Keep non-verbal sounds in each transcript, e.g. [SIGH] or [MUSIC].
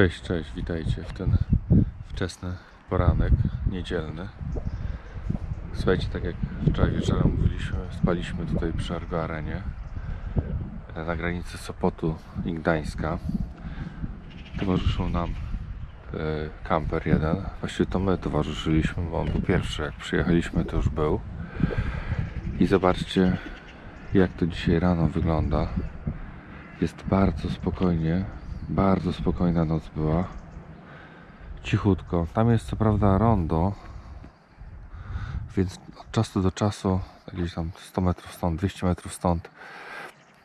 Cześć, cześć, witajcie w ten wczesny poranek, niedzielny. Słuchajcie, tak jak wczoraj wieczorem mówiliśmy, spaliśmy tutaj przy Argo Arenie e, na granicy Sopotu i Gdańska. Towarzyszył nam e, kamper jeden. Właściwie to my towarzyszyliśmy, bo on był pierwszy. Jak przyjechaliśmy, to już był. I zobaczcie, jak to dzisiaj rano wygląda. Jest bardzo spokojnie, bardzo spokojna noc była. Cichutko. Tam jest co prawda rondo, więc od czasu do czasu, gdzieś tam 100 metrów stąd, 200 metrów stąd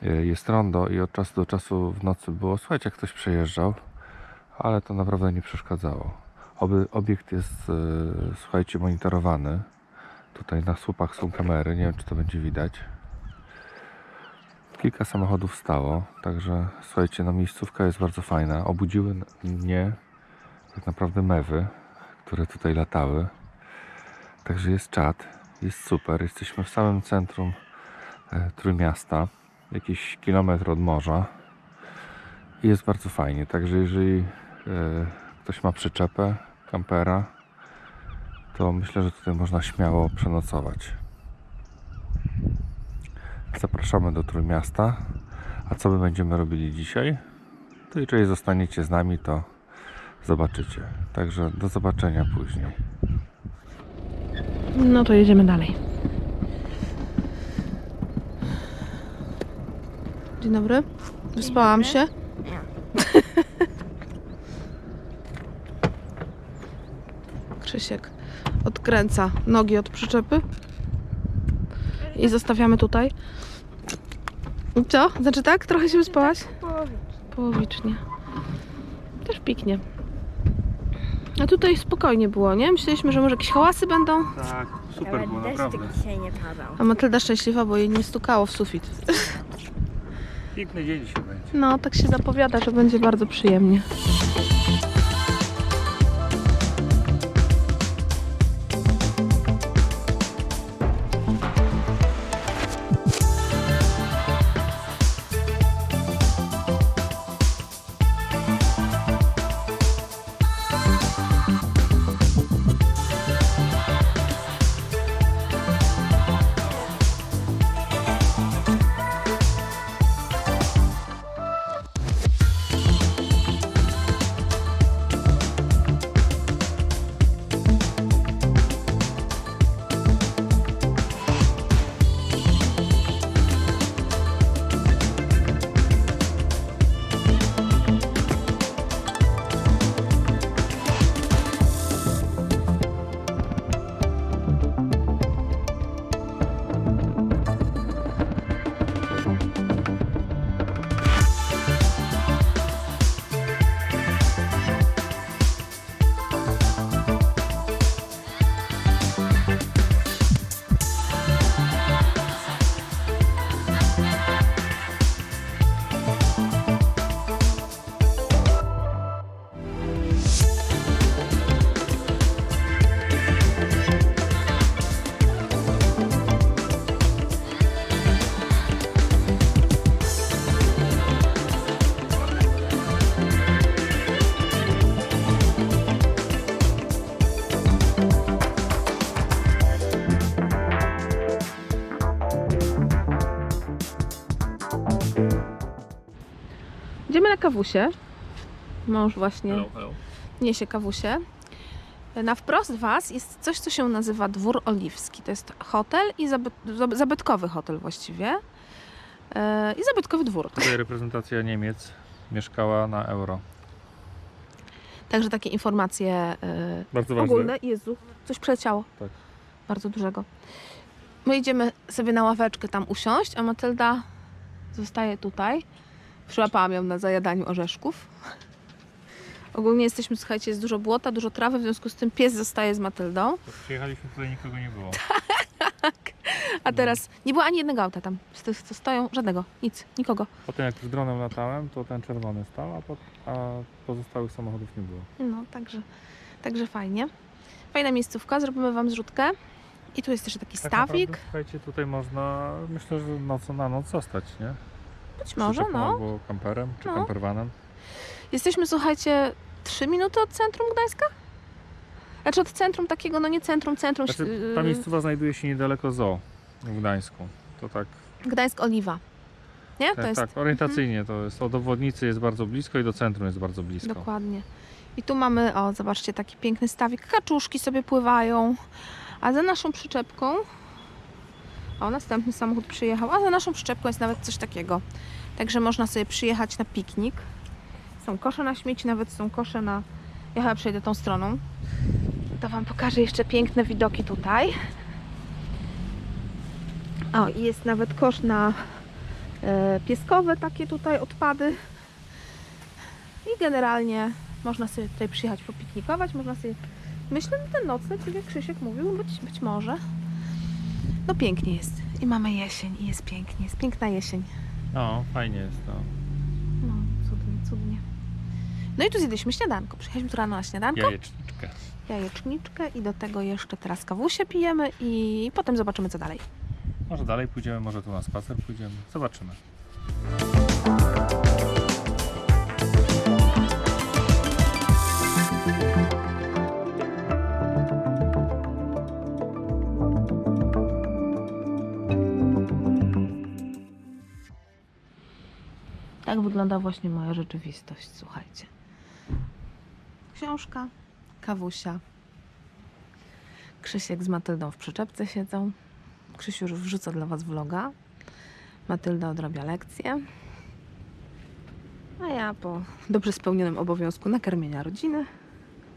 y, jest rondo i od czasu do czasu w nocy było słychać jak ktoś przejeżdżał, ale to naprawdę nie przeszkadzało. Oby, obiekt jest, y, słuchajcie, monitorowany. Tutaj na słupach są kamery, nie wiem czy to będzie widać. Kilka samochodów stało, także słuchajcie, no miejscówka jest bardzo fajna. Obudziły mnie tak naprawdę mewy, które tutaj latały. Także jest czat, jest super. Jesteśmy w samym centrum e, Trójmiasta, jakiś kilometr od morza. I jest bardzo fajnie. Także jeżeli e, ktoś ma przyczepę, kampera, to myślę, że tutaj można śmiało przenocować. Zapraszamy do Trójmiasta. A co my będziemy robili dzisiaj? To jeżeli zostaniecie z nami, to zobaczycie. Także do zobaczenia później. No to jedziemy dalej. Dzień dobry. Wyspałam się. [LAUGHS] Krzysiek odkręca nogi od przyczepy i zostawiamy tutaj. I Co? Znaczy tak? Trochę się wyspałaś? Połowicznie. Też piknie. A tutaj spokojnie było, nie? Myśleliśmy, że może jakieś hałasy będą. Tak, Ale deszczyk dzisiaj nie padał. A Matylda szczęśliwa, bo jej nie stukało w sufit. Piękny dzień dzisiaj będzie. No, tak się zapowiada, że będzie bardzo przyjemnie. Kawusie. Mąż właśnie niesie kawusie. Na wprost Was jest coś, co się nazywa Dwór Oliwski. To jest hotel i zabyt, zab- zabytkowy hotel właściwie. E, I zabytkowy dwór. Tutaj reprezentacja Niemiec mieszkała na euro. Także takie informacje e, Bardzo ogólne. Jezu, coś przeleciało. Tak. Bardzo dużego. My idziemy sobie na ławeczkę tam usiąść, a Matylda zostaje tutaj. Przyłapałam ją na zajadaniu orzeszków. Ogólnie jesteśmy, słuchajcie, jest dużo błota, dużo trawy, w związku z tym pies zostaje z Matyldą. Przyjechaliśmy tutaj, nikogo nie było. [LAUGHS] A teraz nie było ani jednego auta tam, z tych, co stoją, żadnego, nic, nikogo. Potem jak z dronem latałem, to ten czerwony stał, a, po, a pozostałych samochodów nie było. No, także, także fajnie. Fajna miejscówka, zrobimy Wam zrzutkę. I tu jest jeszcze taki Tak stawik. naprawdę, słuchajcie, tutaj można, myślę, że noc na noc zostać, nie? Być może, Przyczepą no. Albo kamperem, czy No. kampervanem. Jesteśmy, słuchajcie, 3 minuty od centrum Gdańska? Znaczy od centrum takiego, no nie centrum, centrum. Znaczy, ta yy, miejscowa znajduje się niedaleko zoo w Gdańsku. To tak, Gdańsk Oliwa. Nie? to tak, jest tak orientacyjnie to jest. Od obwodnicy jest bardzo blisko i do centrum jest bardzo blisko. Dokładnie. I tu mamy, o zobaczcie, taki piękny stawik. Kaczuszki sobie pływają. A za naszą przyczepką, o następny samochód przyjechał, a za naszą przyczepką jest nawet coś takiego. Także można sobie przyjechać na piknik. Są kosze na śmieci, nawet są kosze na... Ja chyba przejdę tą stroną. To Wam pokażę jeszcze piękne widoki tutaj. O, i jest nawet kosz na e, pieskowe takie tutaj odpady. I generalnie można sobie tutaj przyjechać popiknikować, można sobie, myślę, że ten nocleg, tak jak Krzysiek mówił, być, być może. No pięknie jest. I mamy jesień i jest pięknie, jest piękna jesień. No, fajnie jest. No. No, cudnie, cudnie. No i tu zjedliśmy śniadanko. Przyjechaliśmy tu rano na śniadanko, Jajeczniczkę. jajeczniczkę i do tego jeszcze teraz kawusie pijemy i potem zobaczymy co dalej. Może dalej pójdziemy, może tu na spacer pójdziemy. Zobaczymy. Tak wygląda właśnie moja rzeczywistość, słuchajcie. Książka, kawusia. Krzysiek z Matyldą w przyczepce siedzą. Krzysiu już wrzuca dla Was vloga. Matylda odrabia lekcję. A ja po dobrze spełnionym obowiązku nakarmienia rodziny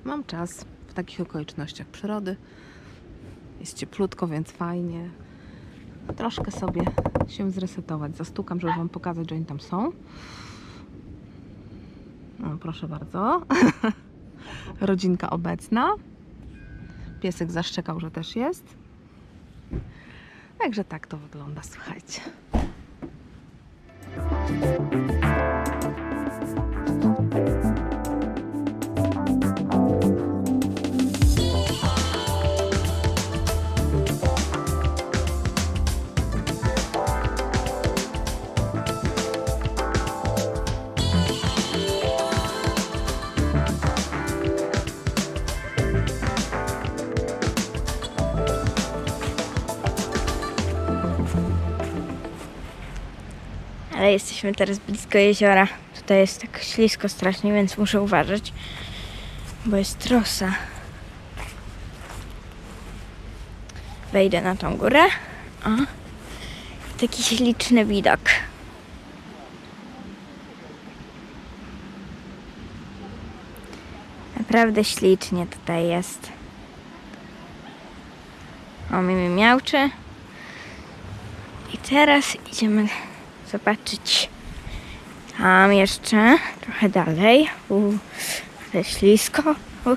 mam czas w takich okolicznościach przyrody. Jest cieplutko, więc fajnie. Troszkę sobie się zresetować. Zastukam, żeby Wam pokazać, że oni tam są. No, proszę bardzo. [LAUGHS] Rodzinka obecna. Piesek zaszczekał, że też jest. Także tak to wygląda, słuchajcie. Jesteśmy teraz blisko jeziora. Tutaj jest tak ślisko strasznie, więc muszę uważać, bo jest trosa. Wejdę na tą górę. O. Taki śliczny widok. Naprawdę ślicznie tutaj jest. O, mi miałczy. I teraz idziemy zobaczyć tam jeszcze trochę dalej. U, ale ślisko. U.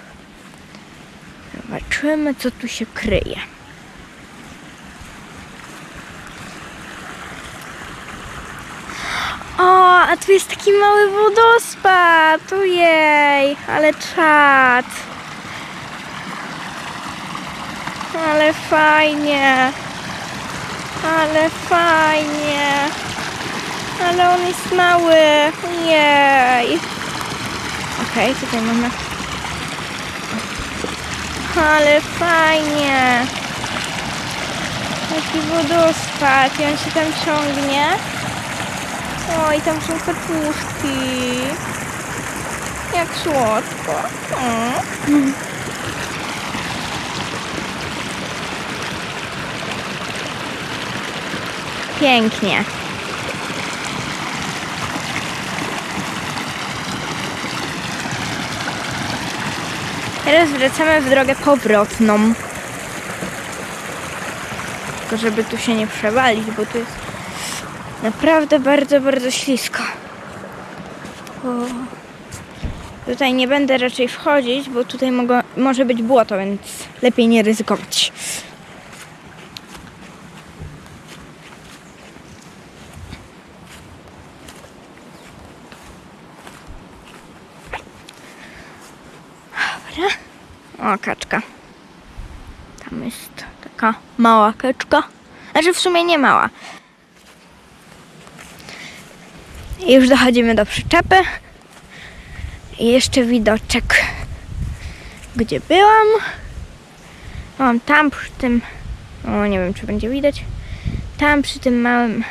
Zobaczymy, co tu się kryje. O, a tu jest taki mały wodospad. Ojej, ale czad. Ale fajnie. Ale fajnie. Ale on jest mały. Jej. Okej, tutaj mamy. Ale fajnie. Taki wodospad. I on się tam ciągnie. O, i tam są kaczuszki. Jak słodko. Mm. Pięknie. Teraz wracamy w drogę powrotną. Tylko żeby tu się nie przewalić, bo tu jest naprawdę bardzo, bardzo ślisko. O. Tutaj nie będę raczej wchodzić, bo tutaj może być błoto, więc lepiej nie ryzykować. O, kaczka. Tam jest taka mała kaczka. Znaczy w sumie nie mała. I już dochodzimy do przyczepy. I jeszcze widoczek, gdzie byłam. Mam tam przy tym, o nie wiem czy będzie widać, tam przy tym małym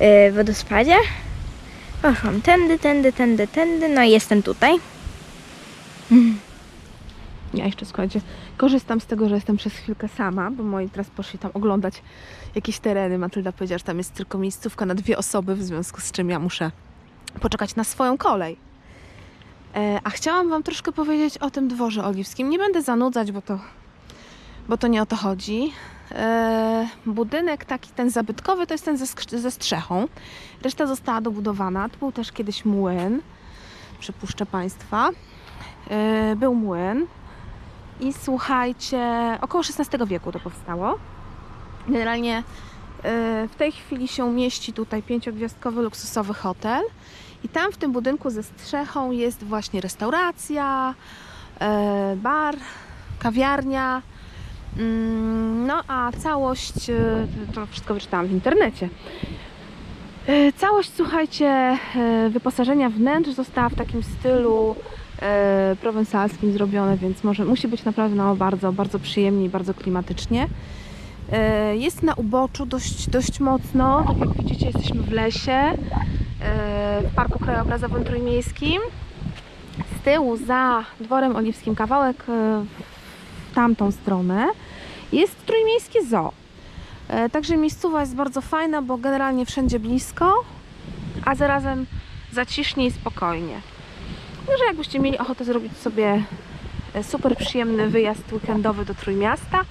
yy, wodospadzie. Poszłam tędy, tędy, tędy, tędy, no i jestem tutaj. Ja jeszcze słuchajcie, korzystam z tego, że jestem przez chwilkę sama, bo moi teraz poszli tam oglądać jakieś tereny. Matylda powiedziała, że tam jest tylko miejscówka na dwie osoby, w związku z czym ja muszę poczekać na swoją kolej. E, a chciałam Wam troszkę powiedzieć o tym dworze oliwskim. Nie będę zanudzać, bo to, bo to nie o to chodzi. E, budynek taki, ten zabytkowy, to jest ten ze, ze strzechą. Reszta została dobudowana. Tu był też kiedyś młyn, przypuszczę Państwa. E, był młyn. I słuchajcie, około XVI wieku to powstało. Generalnie e, w tej chwili się mieści tutaj pięciogwiazdkowy luksusowy hotel. I tam w tym budynku ze strzechą jest właśnie restauracja, e, bar, kawiarnia. Mm, No a całość, e, to wszystko wyczytałam w internecie. Całość, słuchajcie, wyposażenia wnętrz została w takim stylu e, prowensalskim zrobione, więc może musi być naprawdę no, bardzo, bardzo przyjemnie i bardzo klimatycznie. E, Jest na uboczu dość, dość mocno. Tak jak widzicie, jesteśmy w lesie, e, w Parku Krajobrazowym Trójmiejskim. Z tyłu za dworem oliwskim kawałek e, w tamtą stronę jest trójmiejskie zoo. E, Także miejscowa jest bardzo fajna, bo generalnie wszędzie blisko, a zarazem zacisznie i spokojnie. Może jakbyście mieli ochotę zrobić sobie e, super przyjemny wyjazd weekendowy do Trójmiasta,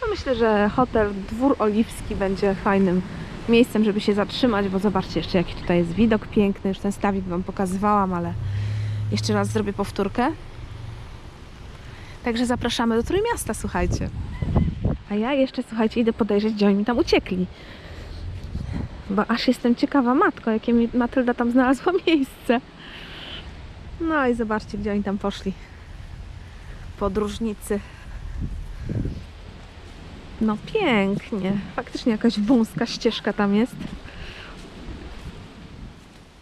to myślę, że hotel Dwór Oliwski będzie fajnym miejscem, żeby się zatrzymać, bo zobaczcie jeszcze jaki tutaj jest widok piękny. Już ten stawik Wam pokazywałam, ale jeszcze raz zrobię powtórkę. Także zapraszamy do Trójmiasta, słuchajcie. A ja jeszcze, słuchajcie, idę podejrzeć, gdzie oni tam uciekli. Bo aż jestem ciekawa, matko, jakie mi Matylda tam znalazła [LAUGHS] miejsce. No i zobaczcie, gdzie oni tam poszli. Podróżnicy. No pięknie. Faktycznie jakaś wąska ścieżka tam jest.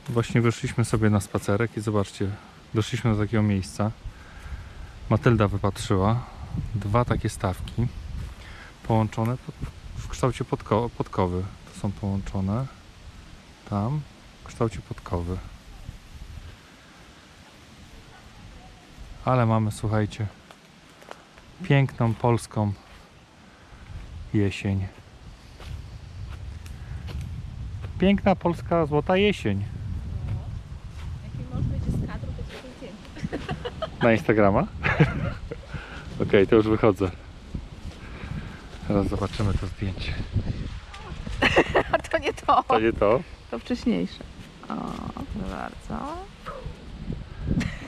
Właśnie wyszliśmy sobie na spacerek i zobaczcie, doszliśmy do takiego miejsca. Matylda wypatrzyła dwa takie stawki połączone w kształcie podko, podkowy. To są połączone tam w kształcie podkowy. Ale mamy, słuchajcie, piękną polską jesień. Piękna polska złota jesień. Jaki mąż będzie z kadru, to jest Na Instagrama? [LAUGHS] Okej, to już wychodzę. Teraz zobaczymy to zdjęcie. A [LAUGHS] to nie to. To nie to? To wcześniejsze. O, proszę bardzo.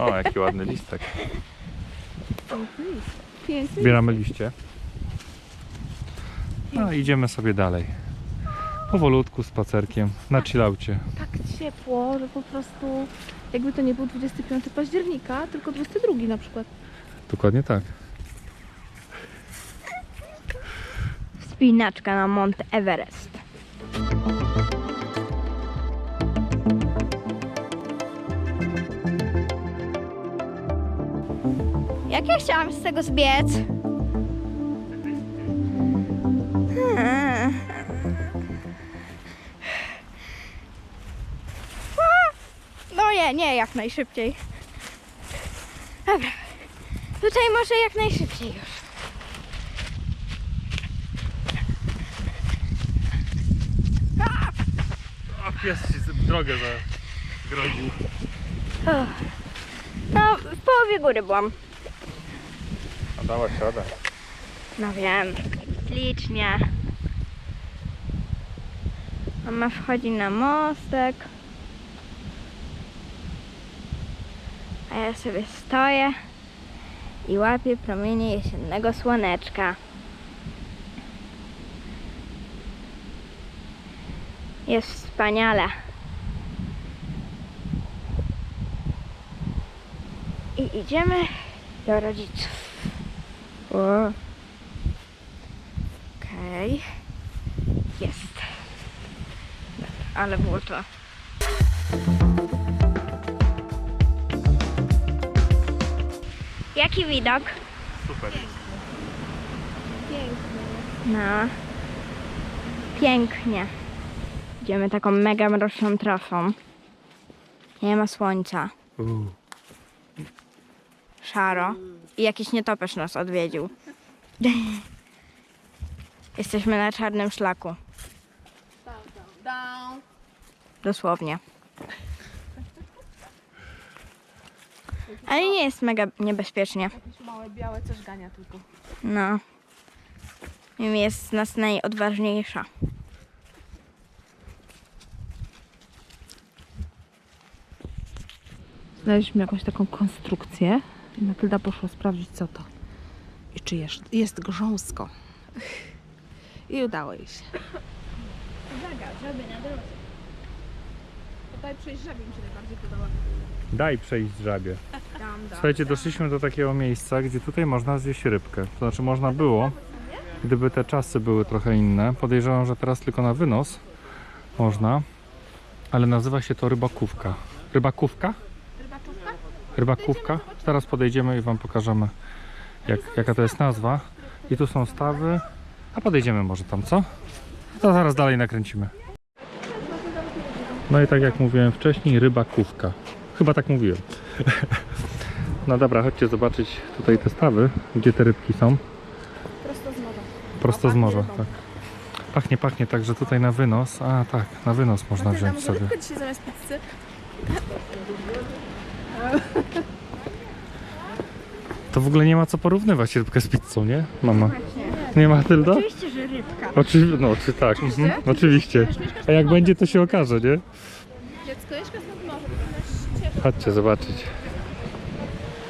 O, jaki ładny listek. Piękny. Zbieramy liście. No idziemy sobie dalej. Powolutku, spacerkiem, na chillaucie. Tak ciepło, że po prostu jakby to nie był 25 października, tylko 22 na przykład. Dokładnie tak. Wspinaczka na Mont Everest. Jak ja chciałam z tego zbiec? Hmm. A! No nie, nie jak najszybciej. Dobra. Tutaj może jak najszybciej już. O, pies ci drogę zagrodził. No, w połowie góry byłam. A dała siada. No wiem. Licznie. Mama wchodzi na mostek. A ja sobie stoję i łapię promienie jesiennego słoneczka. Jest wspaniale. I idziemy do rodziców. O. Okej. Jest. Dobra, Ale było to. Jaki widok? Super. No. Pięknie. Idziemy taką mega mroczną trasą. Nie ma słońca. Szaro. I jakiś nietoperz nas odwiedził. [LAUGHS] Jesteśmy na czarnym szlaku. Down. Dosłownie. Ale nie jest mega niebezpiecznie. Jakieś małe białe coś gania tylko. No. Mimi jest z nas najodważniejsza. Znaleźliśmy jakąś taką konstrukcję i Matylda poszła sprawdzić co to. I czy jest, jest grząsko. I udało jej się. Tutaj przejść żabie mi się najbardziej podoba. Daj przejść żabie. Dam, dam. Słuchajcie, doszliśmy do takiego miejsca, gdzie tutaj można zjeść rybkę. To znaczy można było, gdyby te czasy były trochę inne. Podejrzewam, że teraz tylko na wynos można, ale nazywa się to rybakówka. Rybakówka? Rybaczówka? Rybakówka. Teraz podejdziemy i Wam pokażemy, jak, jaka to jest nazwa. I tu są stawy, a podejdziemy może tam, co? To zaraz dalej nakręcimy. No i tak jak mówiłem wcześniej, rybakówka. Chyba tak mówiłem. [LAUGHS] No dobra, chodźcie zobaczyć tutaj te stawy, gdzie te rybki są. Prosto z morza. Prosto z pachnie morza. Tak. Pachnie, pachnie, także tutaj na wynos. A tak, na wynos można wziąć sobie. rybkę dzisiaj zamiast pizzy? [LAUGHS] To w ogóle nie ma co porównywać rybkę z pizzą, nie? Mama. Nie ma Tylda? Oczywiście, że rybka. Oczywiście, no czy tak, mhm, oczywiście. A jak będzie to się okaże, nie? Dziecko, jeszcze stąd może. Chodźcie zobaczyć.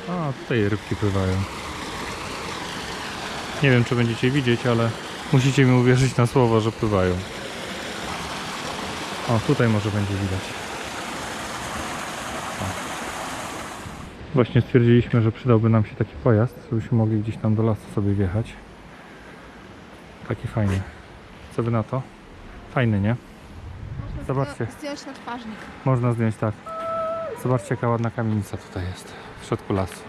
A, tutaj rybki pływają. Nie wiem, czy będziecie widzieć, ale musicie mi uwierzyć na słowo, że pływają. O, tutaj może będzie widać. Właśnie stwierdziliśmy, że przydałby nam się taki pojazd, żebyśmy mogli gdzieś tam do lasu sobie wjechać. Taki fajny. Co wy na to? Fajny, nie? Zobaczcie. Zdjąć na twarznik. Można zdjąć tak. Zobaczcie jaka ładna kamienica tutaj jest. W środku lasu.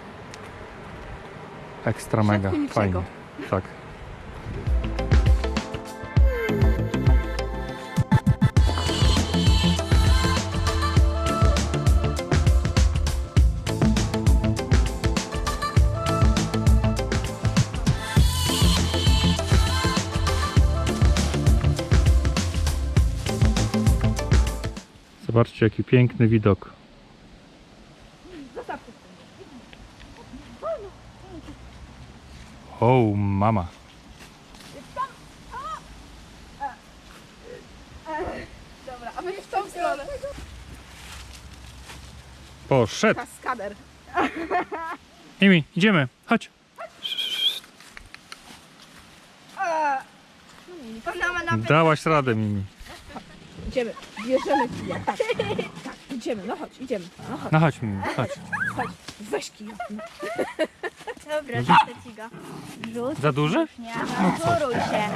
Ekstra mega. Fajnie. Tak. Zobaczcie jaki piękny widok. O, mama. Dobra, a my w tą stronę. Poszedł. Kaskader. Emi, idziemy. Chodź. Dałaś radę, Mimi. Idziemy, bierzemy kija. Tak, tak, idziemy, no chodź, idziemy. No chodź, No chodź, chodź. chodź, weź kija. Dobra, rzucę ci go. Rzuć. Za duży? Nie awanturuj się.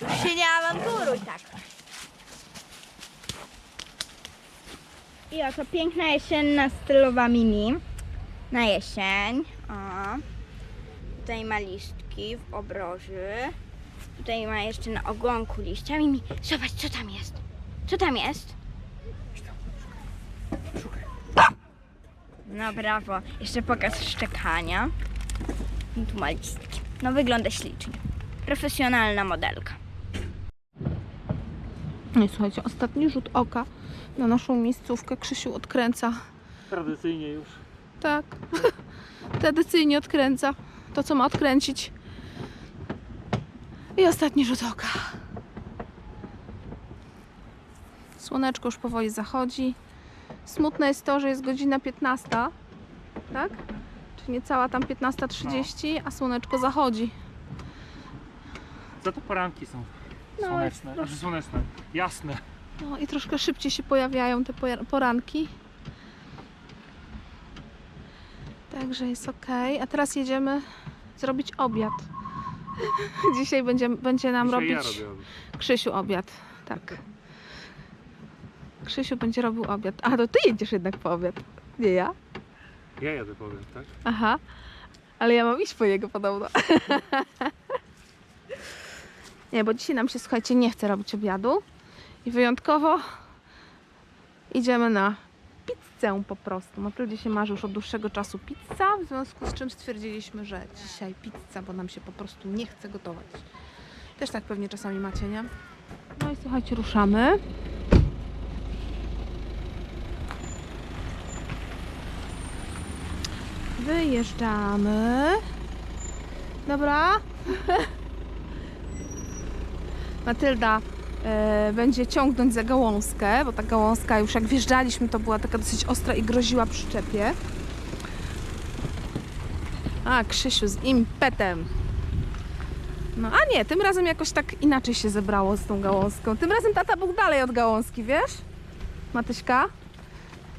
Już się nie awanturuj tak. I oto piękna jesienna stylowa mimi. Na jesień. O. Tutaj ma listki w obroży. Tutaj ma jeszcze na ogonku liścia. Mimi, zobacz co tam jest. Co tam jest? No brawo. Jeszcze pokaz szczekania. I tu ma listki. No wygląda ślicznie. Profesjonalna modelka. No i słuchajcie, ostatni rzut oka na naszą miejscówkę Krzysiu odkręca. Tradycyjnie już. Tak. [LAUGHS] Tradycyjnie odkręca to, co ma odkręcić. I ostatni rzut oka. Słoneczko już powoli zachodzi. Smutne jest to, że jest godzina 15, tak? Czy niecała tam 15.30, a słoneczko zachodzi. Za to poranki są No, słoneczne. Znaczy słoneczne. Jasne. No i troszkę szybciej się pojawiają te poja- poranki. Także jest ok. A teraz jedziemy zrobić obiad. [LAUGHS] Dzisiaj będzie, będzie nam Dzisiaj ja robić robię obiad. Krzysiu obiad. Tak. Krzysiu będzie robił obiad. A to ty jedziesz jednak po obiad. Nie ja. Ja jadę po obiad, tak? Aha. Ale ja mam iść po niego podobno. [LAUGHS] nie, bo dzisiaj nam się, słuchajcie, nie chce robić obiadu. I wyjątkowo idziemy na pizzę po prostu. Matyldzie się marzy już od dłuższego czasu pizza, w związku z czym stwierdziliśmy, że dzisiaj pizza, bo nam się po prostu nie chce gotować. Też tak pewnie czasami macie, nie? No i słuchajcie, ruszamy. Wyjeżdżamy. Dobra. [LAUGHS] Matylda e, będzie ciągnąć za gałązkę, bo ta gałązka już jak wjeżdżaliśmy, to była taka dosyć ostra i groziła przyczepie. A, Krzysiu z impetem. No a nie, tym razem jakoś tak inaczej się zebrało z tą gałązką. Tym razem tata był dalej od gałązki, wiesz? Matyśka?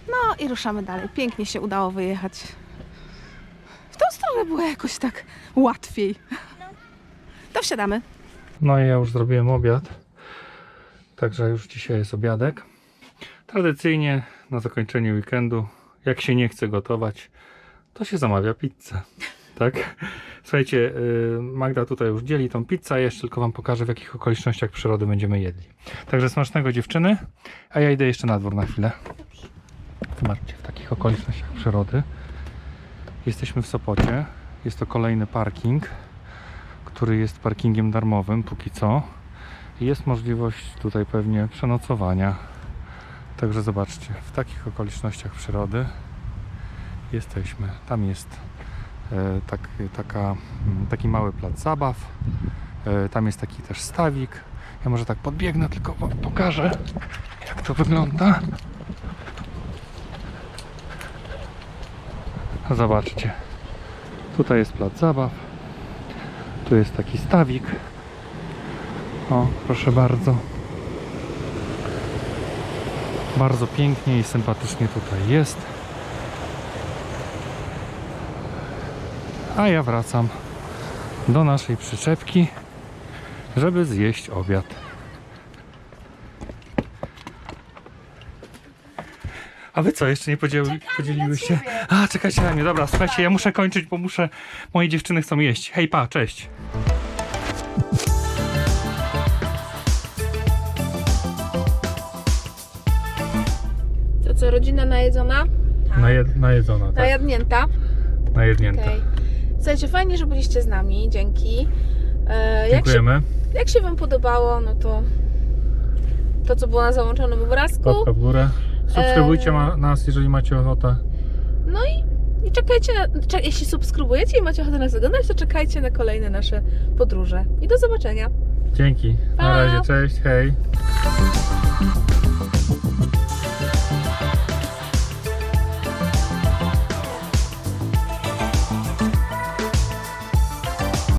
No i ruszamy dalej. Pięknie się udało wyjechać. Było jakoś tak łatwiej. To wsiadamy. No i ja już zrobiłem obiad. Także już dzisiaj jest obiadek. Tradycyjnie na zakończenie weekendu, jak się nie chce gotować, to się zamawia pizzę. Tak? Słuchajcie, yy, Magda tutaj już dzieli tą pizzę, jeszcze tylko Wam pokażę w jakich okolicznościach przyrody będziemy jedli. Także smacznego dziewczyny, a ja idę jeszcze na dwór na chwilę. Zobaczcie, w takich okolicznościach przyrody. Jesteśmy w Sopocie. Jest to kolejny parking który jest parkingiem darmowym póki co. Jest możliwość tutaj pewnie przenocowania. Także zobaczcie, w takich okolicznościach przyrody jesteśmy. Tam jest e, tak, taka, mm, taki mały plac zabaw. E, tam jest taki też stawik. Ja może tak podbiegnę, tylko pokażę jak to wygląda. Zobaczcie. Tutaj jest plac zabaw. Tu jest taki stawik. O, proszę bardzo. Bardzo pięknie i sympatycznie tutaj jest. A ja wracam do naszej przyczepki, żeby zjeść obiad. A wy co, jeszcze nie podzieli, podzieliły się? A, czekajcie na mnie, dobra, słuchajcie, ja muszę kończyć, bo muszę, moje dziewczyny chcą jeść. Hej, pa, cześć. To co, rodzina najedzona? Najed, najedzona, tak? Najadnięta. Najednięta. Okej. Słuchajcie, fajnie, że byliście z nami, dzięki. E, jak, się, Dziękujemy. jak się Wam podobało, no to to, co było na załączonym obrazku. Łapka w górę. Subskrybujcie nas, jeżeli macie ochotę. No i, i czekajcie, jeśli subskrybujecie i macie ochotę nas oglądać, to czekajcie na kolejne nasze podróże. I do zobaczenia. Dzięki. Pa. Na razie, cześć, hej.